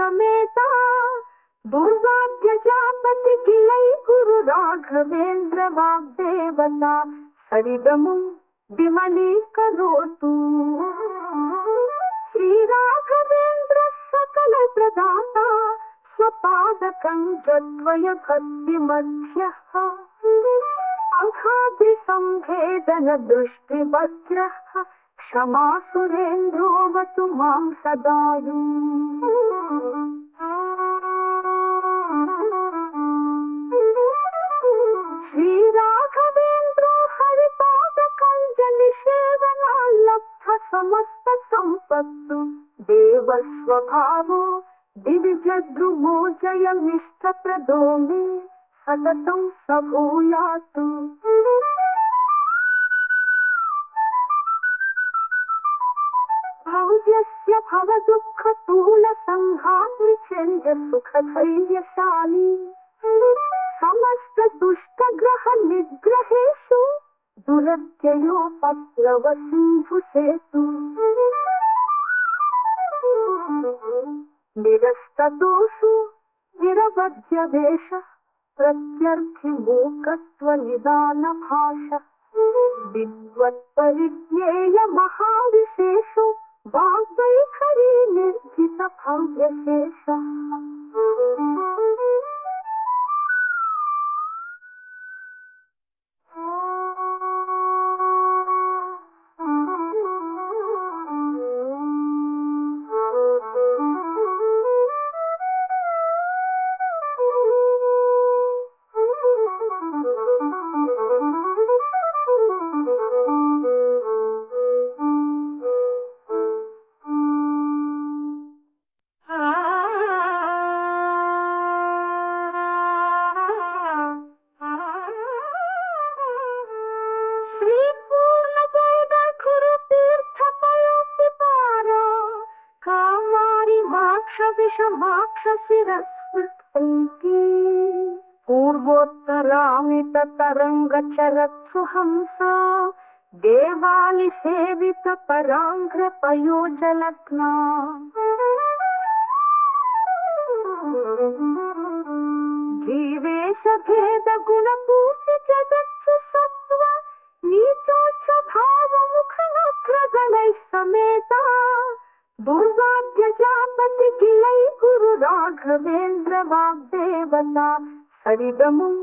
समेता। दुर्गाद्यजापति किलै गुरु राघवेन्द्र वाग्देवता सरिदमुं विमलीकरोतु श्रीराघवेन्द्र सकल प्रदाता स्वपादकं जद्वय भक्तिमध्यः। अघादिसंभेदन दृष्टिवज्रः क्षमा सुरेन्द्रोऽवतु मां सदायु श्रीराघवेन्द्रो हरिपादकञ्जनिषेवनाल्लब्ध समस्त सम्पत्तु देवस्वभावो दिविजद्रुमो जयमिष्टप्रदो मे सततं स भूयातु भव्यस्य भवदुःखतूलसङ्घात्रिचन्द्र सुखधैर्यशाली समस्तदुष्टग्रहनिग्रहेषु दुरत्ययोपद्रवसिन्धुसेतु निरस्तदोषु निरवध्यवेशः प्रत्यर्थिमूकत्वनिदानभाष। विद्वत्परिज्ञेय महाविशेषो खड़ी निर्जित भव्य निर्जितभव्यशेष मोक्ष विषमाक्ष शिरस्मृत्पङ्की पूर्वोत्तरामित तरंग चरत्सु हंसा देवालि सेवित पराङ्घ्रपयोजलग्ना जीवेश भेद गुण दुर्गाद्यजापति किलै गुरु राघवेन्द्र वाग्देवता। सरिदमुं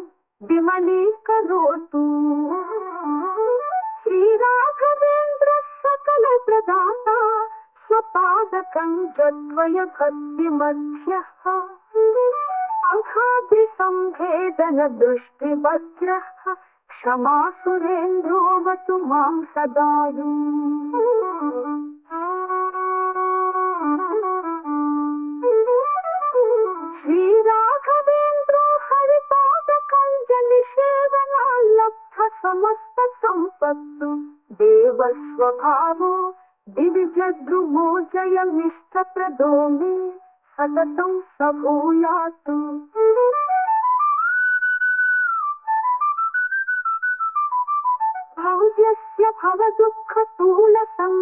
विमलीकरोतु श्रीराघवेन्द्र सकल प्रदाता स्वपादकं जद्वय भक्तिमध्यः अघादिसंभेदन दृष्टिवज्रः क्षमा सुरेन्द्रोऽवतु मां सदायु देवस्वभावो दिविजद्रुमो जयमिष्टप्रदो मे सततं स भूयातु भव्यस्य भवदुःखतूलसङ्घ